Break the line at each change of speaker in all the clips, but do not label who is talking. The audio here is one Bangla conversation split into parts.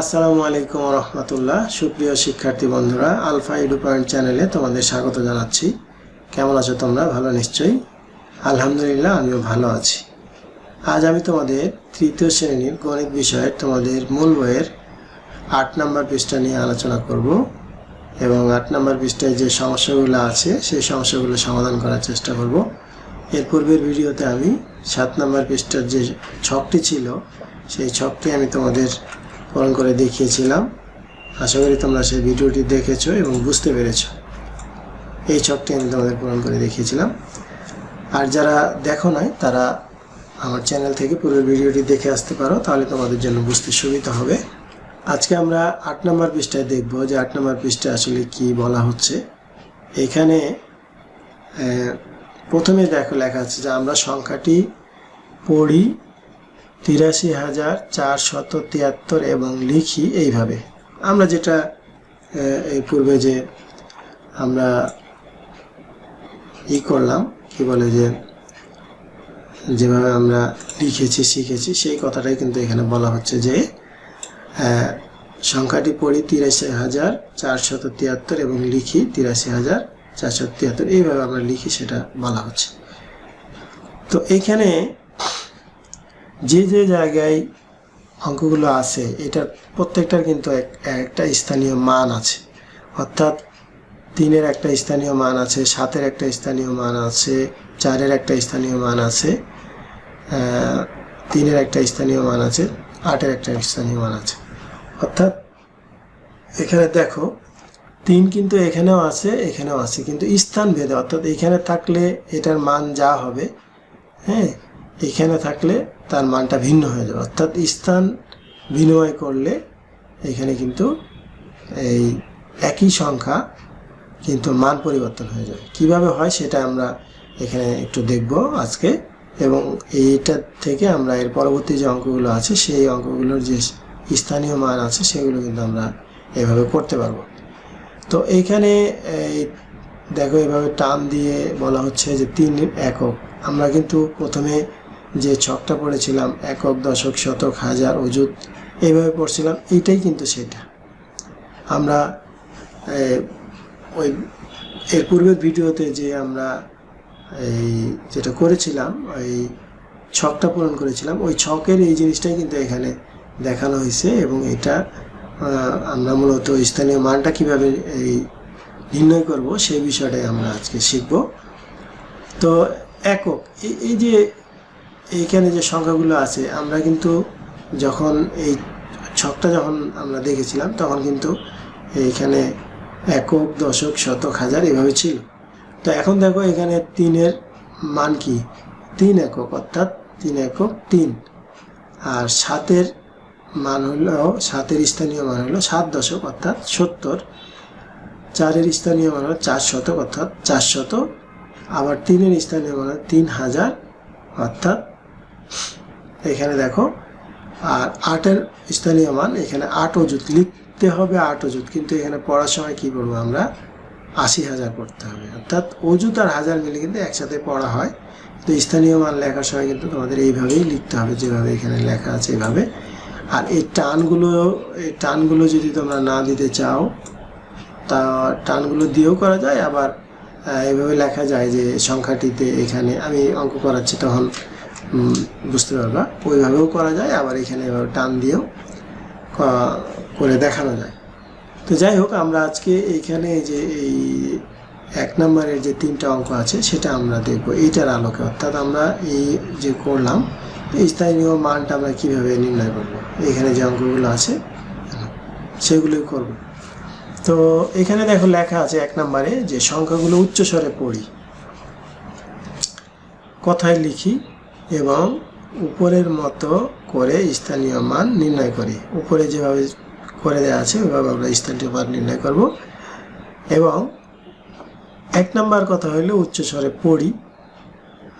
আসসালামু আলাইকুম রহমতুল্লাহ সুপ্রিয় শিক্ষার্থী বন্ধুরা, আলফা এডু পয়েন্ট চ্যানেলে তোমাদের স্বাগত জানাচ্ছি। কেমন আছো তোমরা? ভালো নিশ্চয়ই? আলহামদুলিল্লাহ, আমিও ভালো আছি। আজ আমি তোমাদের তৃতীয় শ্রেণির গণিত বিষয়ের তোমাদের মূল বইয়ের আট নম্বর পৃষ্ঠা নিয়ে আলোচনা করব এবং আট নম্বর পৃষ্ঠায় যে সমস্যাগুলো আছে, সেই সমস্যাগুলো সমাধান করার চেষ্টা করব। এর পূর্বের ভিডিওতে আমি সাত নম্বর পৃষ্ঠার যে ছকটি ছিল, সেই ছকটি আমি তোমাদের পূরণ করে দেখিয়েছিলাম। আশা করি তোমরা সেই ভিডিওটি দেখেছ এবং বুঝতে পেরেছ। এই ছকটি আমি তোমাদের পূরণ করে দেখিয়েছিলাম। আর যারা দেখো নাই, তারা আমার চ্যানেল থেকে পুরো ভিডিওটি দেখে আসতে পারো, তাহলে তোমাদের জন্য বুঝতে সুবিধা হবে। আজকে আমরা আট নম্বর পৃষ্ঠায় দেখব যে আট নম্বর পৃষ্ঠায় আসলে কি বলা হচ্ছে। এখানে প্রথমে দেখো লেখা আছে যে আমরা সংখ্যাটি পড়ি তিরাশি হাজার চারশত তিয়াত্তর এবং লিখি এইভাবে। আমরা যেটা এই পূর্বে যে আমরা ই করলাম, কি বলে যে, যেভাবে আমরা লিখেছি, শিখেছি, সেই কথাটাই কিন্তু এখানে বলা হচ্ছে যে সংখ্যাটি পড়ি তিরাশি হাজার চারশত তিয়াত্তর এবং লিখি তিরাশি হাজার চারশো তিয়াত্তর। এইভাবে আমরা লিখি, সেটা বলা হচ্ছে। তো এইখানে যে যে জায়গায় অঙ্কগুলো আছে, এটার প্রত্যেকটার কিন্তু এক, একটা স্থানীয় মান আছে। অর্থাৎ তিনের একটা স্থানীয় মান আছে, সাতের একটা স্থানীয় মান আছে, চারের একটা স্থানীয় মান আছে তিনের একটা স্থানীয় মান আছে, আটের একটা স্থানীয় মান আছে। অর্থাৎ এখানে দেখো, তিন কিন্তু এখানেও আছে এখানেও আছে, কিন্তু স্থান ভেদে, অর্থাৎ এখানে থাকলে এটার মান যা হবে হ্যাঁ এখানে থাকলে তার মানটা ভিন্ন হয়ে যাবে। অর্থাৎ স্থান বিনিময় করলে এখানে কিন্তু এই একই সংখ্যা কিন্তু মান পরিবর্তন হয়ে যাবে। কীভাবে হয় সেটা আমরা এখানে একটু দেখব আজকে এবং এইটা থেকে আমরা এর পরবর্তী যে অঙ্কগুলো আছে, সেই অঙ্কগুলোর যে স্থানীয় মান আছে, সেগুলো কিন্তু আমরা এভাবে করতে পারব। তো এইখানে এই দেখো এভাবে টান দিয়ে বলা হচ্ছে যে তিন একক। আমরা কিন্তু প্রথমে যে ছকটা পড়েছিলাম, একক, দশক, শতক, হাজার, অযুত এইভাবে পড়ছিলাম এইটাই কিন্তু সেটা। আমরা ওই, এর পূর্বের ভিডিওতে যে আমরা, এই, যেটা করেছিলাম, ওই ছকটা পূরণ করেছিলাম, ওই ছকের এই জিনিসটাই কিন্তু এখানে দেখানো হয়েছে এবং এটা আমরা মূলত স্থানীয় মানটা কীভাবে, এই, নির্ণয় করব, সেই বিষয়টাই আমরা আজকে শিখব। তো একক, এই- এই যে এইখানে যে সংখ্যাগুলো আছে, আমরা কিন্তু যখন এই ছকটা যখন আমরা দেখেছিলাম, তখন কিন্তু এইখানে একক, দশক, শতক, হাজার এভাবে ছিল। তো এখন দেখো এখানে তিনের মান কি? তিন একক, অর্থাৎ তিন একক তিন। আর সাতের মান হলো, সাতের স্থানীয় মান হলো সাত দশক, অর্থাৎ সত্তর। চারের স্থানীয় মান হলো চার শতক, অর্থাৎ চার শত আবার তিনের স্থানীয় মান হলো তিন হাজার, অর্থাৎ এখানে দেখো আর আটের স্থানীয় মান এখানে আট অজুত লিখতে হবে আট অজুত কিন্তু এখানে পড়ার সময় কি করব আমরা? আশি হাজার পড়তে হবে। অর্থাৎ অজুত আর হাজার মিলে কিন্তু একসাথে পড়া হয়। তো স্থানীয় মান লেখার সময় কিন্তু তোমাদের এইভাবেই লিখতে হবে যেভাবে এখানে লেখা আছে এইভাবে আর এই টানগুলো এই টানগুলো যদি তোমরা না দিতে চাও তা টানগুলো দিয়েও করা যায় আবার আহ, এইভাবে লেখা যায় যে সংখ্যাটিতে এখানে আমি অঙ্ক করাচ্ছি তখন বুঝতে পারবা? ওইভাবেও করা যায়, আবার এখানে এভাবে টান দিয়েও করে দেখানো যায়। তো যাই হোক, আমরা আজকে এইখানে যে এই এক নম্বরের যে তিনটা অঙ্ক আছে, সেটা আমরা দেখব। এইটার আলোকে। অর্থাৎ আমরা এই যে করলাম, এই স্থানীয় মানটা আমরা কীভাবে নির্ণয় করব? এখানে যে অঙ্কগুলো আছে, সেগুলোই করব। তো এখানে দেখো লেখা আছে এক নম্বরে যে সংখ্যাগুলো উচ্চস্বরে পড়ি, কথায় লিখি এবং উপরের মতো করে স্থানীয় মান নির্ণয় করি। উপরে যেভাবে করে দেওয়া আছে, ওইভাবে আমরা স্থানীয় মান নির্ণয় করব। এবং এক নম্বর কথা হইল উচ্চস্বরে পড়ি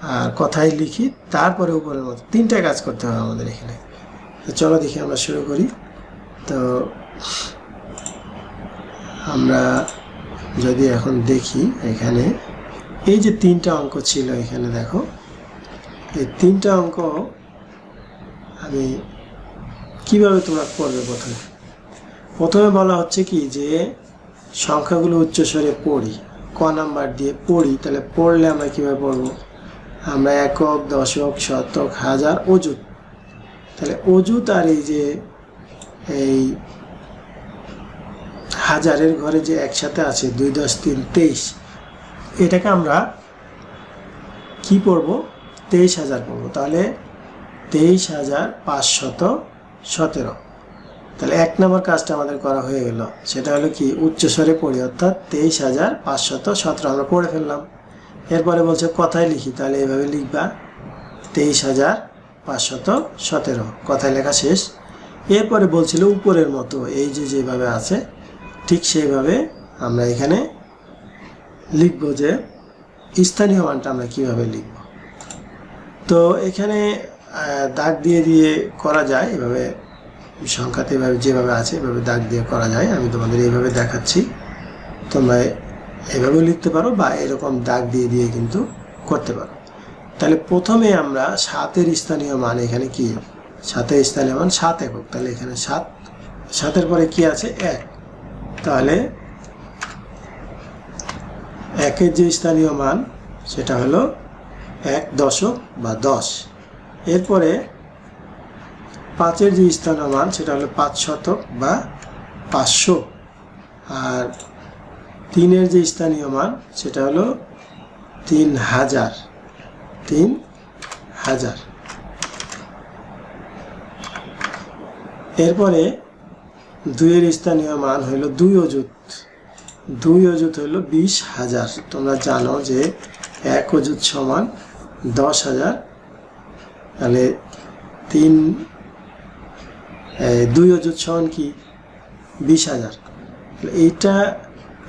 আর কথায় লিখি, তারপরে উপরের মতো। তিনটা কাজ করতে হবে আমাদের এখানে। তো চলো দেখি আমরা শুরু করি। তো আমরা যদি এখন দেখি এখানে, এই যে তিনটা অঙ্ক ছিল এখানে দেখো। এই তিনটা অঙ্ক আমি কীভাবে তোমরা করবে প্রথমে? প্রথমে বলা হচ্ছে কি যে সংখ্যাগুলো উচ্চস্বরে পড়ি, ক নাম্বার দিয়ে পড়ি, তাহলে পড়লে আমরা কীভাবে পড়ব? আমরা একক, দশক, শতক, হাজার, অযুত। তাহলে অযুত আর এই যে, এই হাজারের ঘরে যে একসাথে আছে, দুই দশ তিন তেইশ, এটাকে আমরা কি পড়ব? তেইশ হাজার পড়ব। তাহলে তেইশ হাজার পাঁচশত সতেরো। তাহলে এক নম্বর কাজটা আমাদের করা হয়ে গেল। সেটা হলো কি? উচ্চস্বরে পড়ি, অর্থাৎ তেইশ হাজার পাঁচশত সতেরো। আমরা পড়ে ফেললাম। এরপরে বলছে কথায় লিখি। তাহলে এভাবে লিখবা, তেইশ হাজার পাঁচশত সতেরো। কথায় লেখা শেষ। এরপরে বলছিল উপরের মতো। এই যে যেভাবে আছে, ঠিক সেইভাবে আমরা এখানে লিখব যে স্থানীয় মানটা আমরা কীভাবে লিখব। তো এখানে দাগ দিয়ে দিয়ে করা যায়। এভাবে সংখ্যাতে এভাবে যেভাবে আছে, এভাবে দাগ দিয়ে করা যায়। আমি তোমাদের এইভাবে দেখাচ্ছি। তোমরা এভাবেও লিখতে পারো বা এরকম দাগ দিয়ে দিয়ে কিন্তু করতে পারো। তাহলে প্রথমে আমরা সাতের স্থানীয় মান এখানে কি? সাতের স্থানীয় মান সাত একক। তাহলে এখানে সাত, সাতের পরে কি আছে? এক। তাহলে একের যে স্থানীয় মান, সেটা হলো এক দশক বা দশ। এরপরে পাঁচের যে স্থানীয় মান সেটা হলো পাঁচ শতক বা পাঁচশো। আর তিনের যে স্থানীয় মান সেটা হলো তিন হাজার। তিন হাজার। এরপরে দুইয়ের স্থানীয় মান হইল দুই অযুত। দুই অযুত হইল বিশ হাজার। তোমরা জানো যে এক অযুত সমান দশ হাজার। তাহলে তিন দুই অযুত সমান কি? বিশ হাজার। এইটা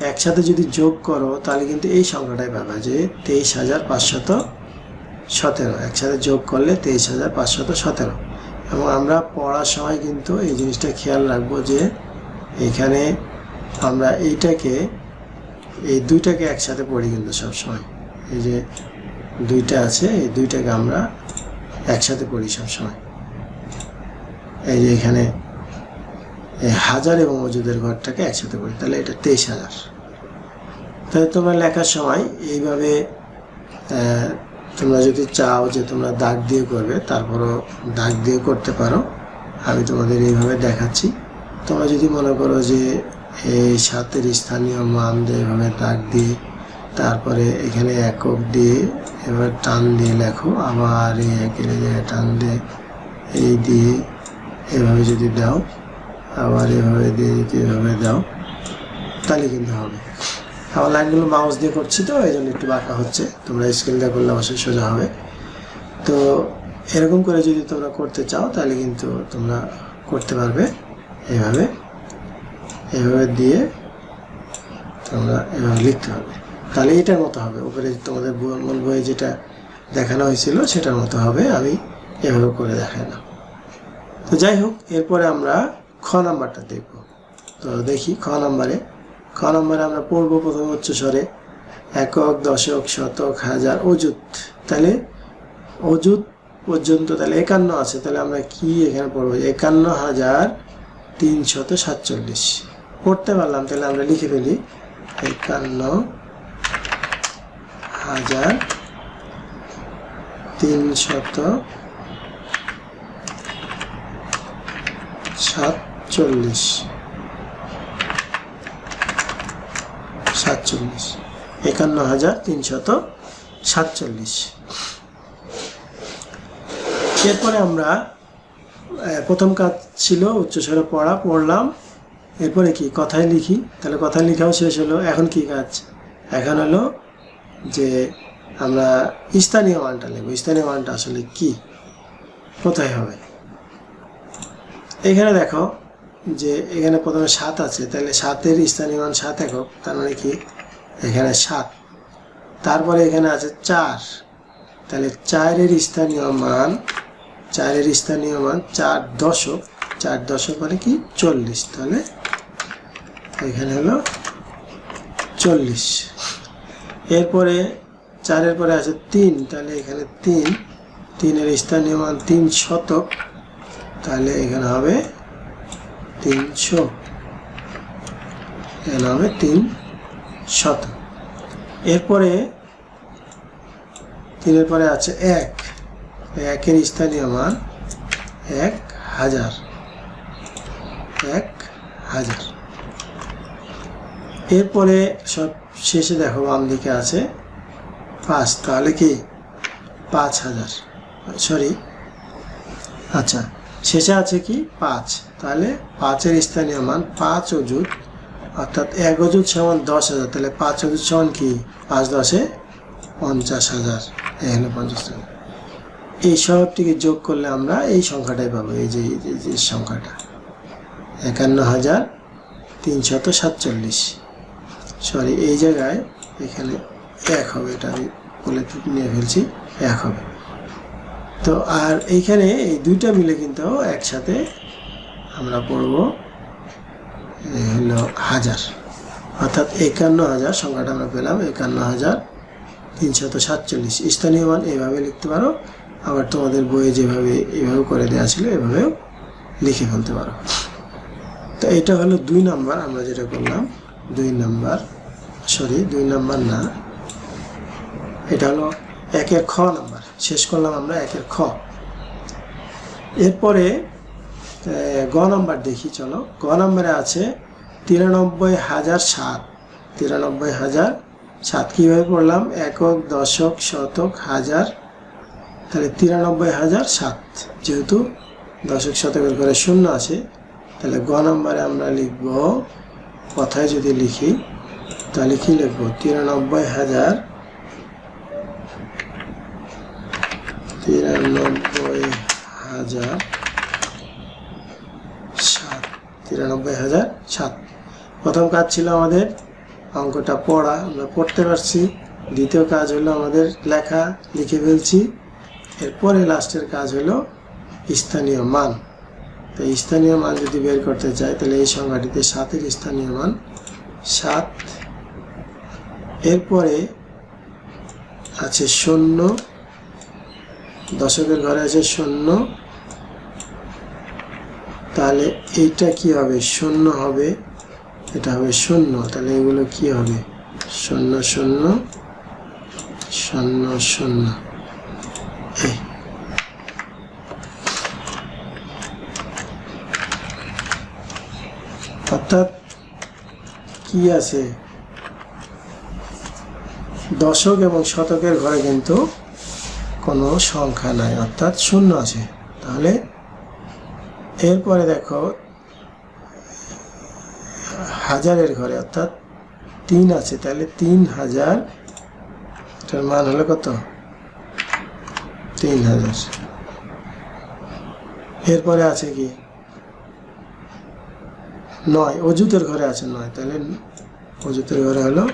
একসাথে যদি যোগ করো, তাহলে কিন্তু এই সংখ্যাটাই পাবে যে তেইশ হাজার পাঁচশত সতেরো। একসাথে যোগ করলে তেইশ হাজার পাঁচশত সতেরো। এবং আমরা পড়ার সময় কিন্তু এই জিনিসটা খেয়াল রাখব যে এখানে আমরা এইটাকে, এই দুইটাকে একসাথে পড়ি কিন্তু সবসময়। এই যে দুইটা আছে, এই দুইটাকে আমরা একসাথে করি সবসময়। এই যে এখানে হাজার এবং মজুদের ঘরটাকে একসাথে করি, তাহলে এটা তেইশ হাজার। তাহলে তোমরা লেখার সময় এইভাবে তোমরা যদি চাও যে তোমরা দাগ দিয়ে করবে, তারপরও দাগ দিয়ে করতে পারো। আমি তোমাদের এইভাবে দেখাচ্ছি। তোমরা যদি মনে করো যে এই সাতের স্থানীয় মান দিয়ে এভাবে দাগ দিয়ে, তারপরে এখানে একক দিয়ে এবার টান দিয়ে লেখো, আবার এই একের জায়গায় টান দিয়ে এই দিয়ে এভাবে যদি দাও, আবার এভাবে দিয়ে যদি এভাবে দাও, তাহলে কিন্তু হবে। আমার লাইনগুলো মাউস দিয়ে করছি তো, এই জন্য একটু বাঁকা হচ্ছে। তোমরা স্কেল দিয়ে করলে অবশ্যই সোজা হবে। তো এরকম করে যদি তোমরা করতে চাও, তাহলে কিন্তু তোমরা করতে পারবে। এভাবে এভাবে দিয়ে তোমরা এভাবে লিখতে হবে তাহলে এটার মতো হবে। উপরে তোমাদের মূল বইয়ে যেটা দেখানো হয়েছিল, সেটার মতো হবে। আমি এভাবে করে দেখালাম। তো যাই হোক, এরপরে আমরা খ নাম্বারটা দেখব। তো দেখি খ নাম্বারে। খ নাম্বারে আমরা পড়ব প্রথমে উচ্চ স্বরে একক, দশক, শতক, হাজার, অযুত। তাহলে অযুত পর্যন্ত তাহলে একান্ন আছে। তাহলে আমরা কি এখানে পড়ব? একান্ন হাজার তিনশত সাতচল্লিশ। পড়তে পারলাম, তাহলে আমরা লিখে ফেলি। একান্ন হাজার তিনশত সাতচল্লিশ। সাতচল্লিশ। একান্ন হাজার তিনশত সাতচল্লিশ। এরপরে আমরা প্রথম কাজ ছিল উচ্চস্বরে পড়া, পড়লাম। এরপরে কি? কথায় লিখি। তাহলে কথায় লিখাও শেষ হলো। এখন কি কাজ? এখন হলো যে আমরা স্থানীয় মানটা লিখব স্থানীয় মানটা আসলে কি? কোথায় হবে? এখানে দেখো যে এখানে প্রথমে সাত আছে, তাহলে সাতের স্থানীয় মান সাত একক, তার মানে কি? এখানে সাত। তারপরে এখানে আছে চার। তাহলে চারের স্থানীয় মান, চারের স্থানীয় মান চার দশক চার দশক মানে কি? চল্লিশ। তাহলে এখানে হলো চল্লিশ। এরপরে চারের পরে আছে তিন, তাহলে এখানে তিন। তিনের স্থানীয় মান তিন শতক, তাহলে এখানে হবে তিনশো। এখানে হবে তিন শত এরপরে তিনের পরে আছে এক। একের স্থানীয় মান এক হাজার। এক হাজার। এরপরে সব শেষে দেখো বাম দিকে আছে পাঁচ, তাহলে কি? পাঁচ হাজার। সরি আচ্ছা শেষে আছে কি? পাঁচ। তাহলে পাঁচের স্থানীয় মান পাঁচ অযুত, অর্থাৎ এক অযুত সমান দশ হাজার। তাহলে পাঁচ অযুত সমান কি? পাঁচ দশে পঞ্চাশ হাজার। এখানে পঞ্চাশ হাজার এই সবটিকে যোগ করলে আমরা এই সংখ্যাটাই পাবো, এই যে, এই সংখ্যাটা। একান্ন হাজার তিনশত সাতচল্লিশ। সরি এই জায়গায় এখানে এক হবে, এটা আমি বলে নিয়ে ফেলছি, এক হবে। তো আর এইখানে এই দুইটা মিলে কিন্তু একসাথে আমরা পড়ব হলো হাজার। অর্থাৎ একান্ন হাজার সংখ্যাটা আমরা পেলাম, একান্ন হাজার তিনশত সাতচল্লিশ। স্থানীয় মান এভাবে লিখতে পারো, আবার তোমাদের বইয়ে যেভাবে, এভাবে করে দেওয়া ছিল, এভাবেও লিখে ফেলতে পারো। তো এটা হলো দুই নাম্বার, আমরা যেটা করলাম, দুই নাম্বার সরি, দুই নাম্বার না। এটা হলো একের খ নাম্বার। শেষ করলাম আমরা একের খ। এরপরে গ নাম্বার দেখি, চলো। গ নাম্বারে আছে তিরানব্বই হাজার সাত। তিরানব্বই হাজার সাত। কীভাবে পড়লাম? একক, দশক, শতক, হাজার। তাহলে তিরানব্বই হাজার সাত। যেহেতু দশক, শতকের ঘরে শূন্য আছে, তাহলে গ নম্বরে আমরা লিখব, কথায় যদি লিখি তাহলে কি লিখব, তিরানব্বই হাজার তিরানব্বই হাজার সাত, তিরানব্বই হাজার সাত। প্রথম কাজ ছিল আমাদের অঙ্কটা পড়া, আমরা পড়তে পারছি। দ্বিতীয় কাজ হলো আমাদের লেখা লিখে ফেলছি। এরপরে লাস্টের কাজ হলো স্থানীয় মান। তো স্থানীয় মান যদি বের করতে চাই, তাহলে এই সংখ্যাটিতে সাতের স্থানীয় মান সাত এরপরে আছে শূন্য, দশকের ঘরে আছে শূন্য। তাহলে এইটা কি হবে? শূন্য হবে, এটা হবে শূন্য। তাহলে এগুলো কি হবে? শূন্য শূন্য শূন্য শূন্য। অর্থাৎ কি আছে? দশক এবং শতকের ঘরে কিন্তু কোনো সংখ্যা নাই, অর্থাৎ শূন্য আছে। তাহলে এরপরে দেখো, হাজারের ঘরে, অর্থাৎ তিন আছে, তাহলে তিন হাজার, এটার মান হলো কত? তিন হাজার। এরপরে আছে কি? নয় অজুতের ঘরে আছে নয়, তাহলে অজুতের ঘরে হলো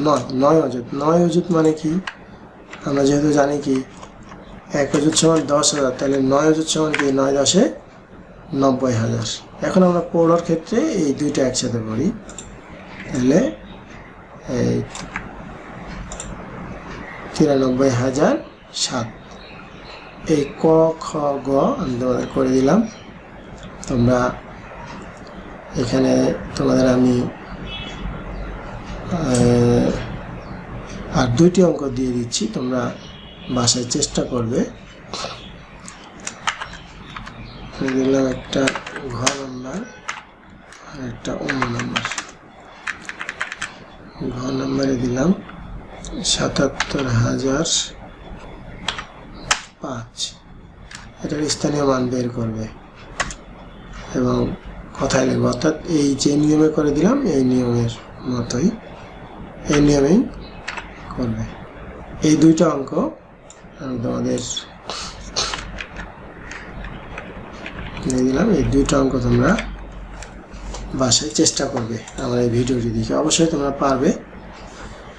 নয় নয় অজুত নয় অজুত মানে কি? আমরা যেহেতু জানি কি, এক অজুত সমান দশ হাজার, তাহলে নয় অজুত সমান কি? নয় দশে নব্বই হাজার। এখন আমরা পড়ার ক্ষেত্রে এই দুইটা একসাথে পড়ি। তাহলে এই তিরানব্বই হাজার সাত। এই ক, খ, গ আমি তোমাদের করে দিলাম। তোমরা এখানে তোমাদের আমি আর দুইটি অঙ্ক দিয়ে দিচ্ছি, তোমরা বাসায় চেষ্টা করবে। দিলাম একটা ঘ নাম্বার আর একটা অন্য নাম্বার। ঘ নাম্বারে দিলাম সাতাত্তর হাজার পাঁচ। এটার স্থানীয় মান বের করবে এবং কথায় লিখবে, অর্থাৎ এই যে নিয়মে করে দিলাম, এই নিয়মের মতোই। এই নিয়মেই করবে। এই দুইটা অঙ্ক আমি তোমাদের দিলাম। এই দুইটা অঙ্ক তোমরা বাসায় চেষ্টা করবে আমার এই ভিডিওটি দেখে। অবশ্যই তোমরা পারবে।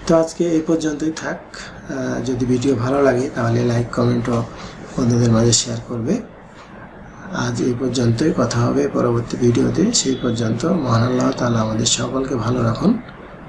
তো আজকে এই পর্যন্তই থাক। যদি ভিডিও ভালো লাগে তাহলে লাইক, কমেন্ট ও বন্ধুদের মাঝে শেয়ার করবে। আজ এই পর্যন্তই। কথা হবে পরবর্তী ভিডিওতে। সেই পর্যন্ত মহান আল্লাহ তাআলা আমাদের সকলকে ভালো রাখুন।